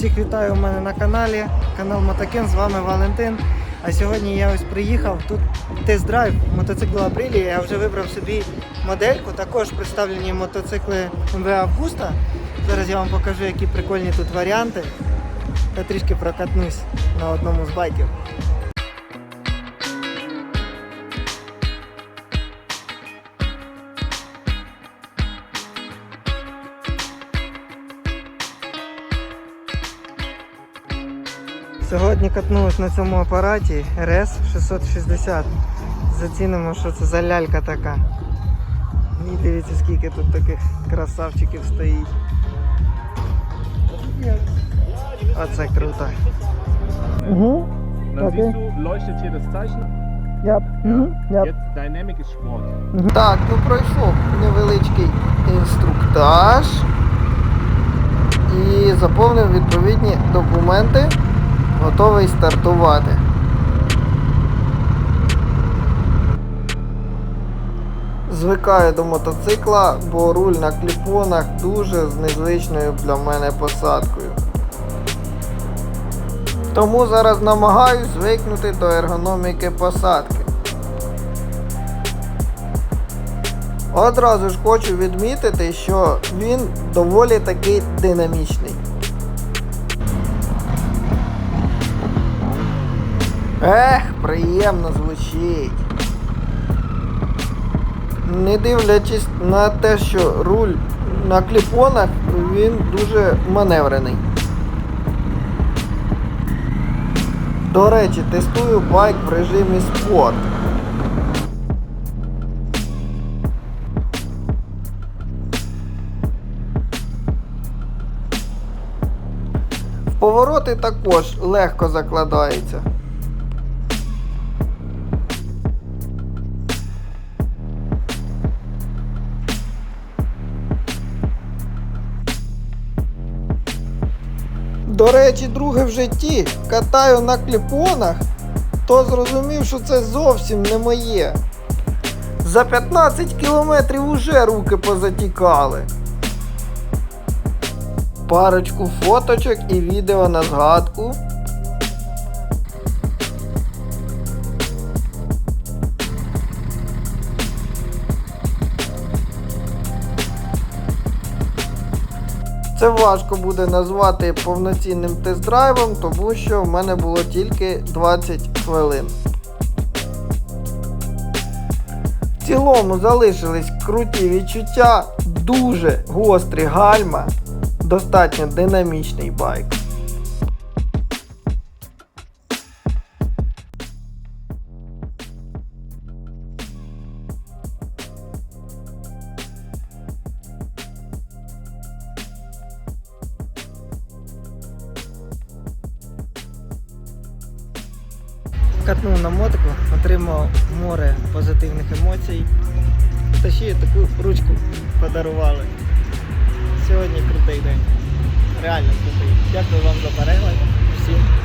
Всіх вітаю у мене на каналі. Канал Мотокен, з вами Валентин. А сьогодні я ось приїхав. Тут тест-драйв мотоциклу Апрілія. Я вже вибрав собі модельку. Також представлені мотоцикли МВ Августа. Зараз я вам покажу, які прикольні тут варіанти. Та трішки прокатнусь на одному з байків. Сьогодні катнулась на цьому апараті RS 660. Зацінимо, що це за лялька така. І дивіться, скільки тут таких красавчиків стоїть. Оце круто. Угу. Okay. leuchtet hier das Zeichen. Яп. Ja. Jetzt Dynamic ist Sport. Так, ну пройшов невеличкий інструктаж і заповнив відповідні документи. Готовий стартувати. Звикаю до мотоцикла, бо руль на кліпонах дуже з незвичною для мене посадкою. Тому зараз намагаюсь звикнути до ергономіки посадки. Одразу ж хочу відмітити, що він доволі таки динамічний. Ех, приємно звучить. Не дивлячись на те, що руль на кліпонах, він дуже маневрений. До речі, тестую байк в режимі спорт. Повороти також легко закладається. До речі, друге в житті катаю на кліпонах, то зрозумів, що це зовсім не моє. За 15 кілометрів уже руки позатікали. Парочку фоточок і відео на згадку. Це важко буде назвати повноцінним тест-драйвом, тому що в мене було тільки 20 хвилин. В цілому залишились круті відчуття, дуже гострі гальма, достатньо динамічний байк. Катнув на мотику, отримав море позитивних емоцій. Та ще й таку ручку подарували. Сьогодні крутий день. Реально крутий. Дякую вам за перегляд. Всім.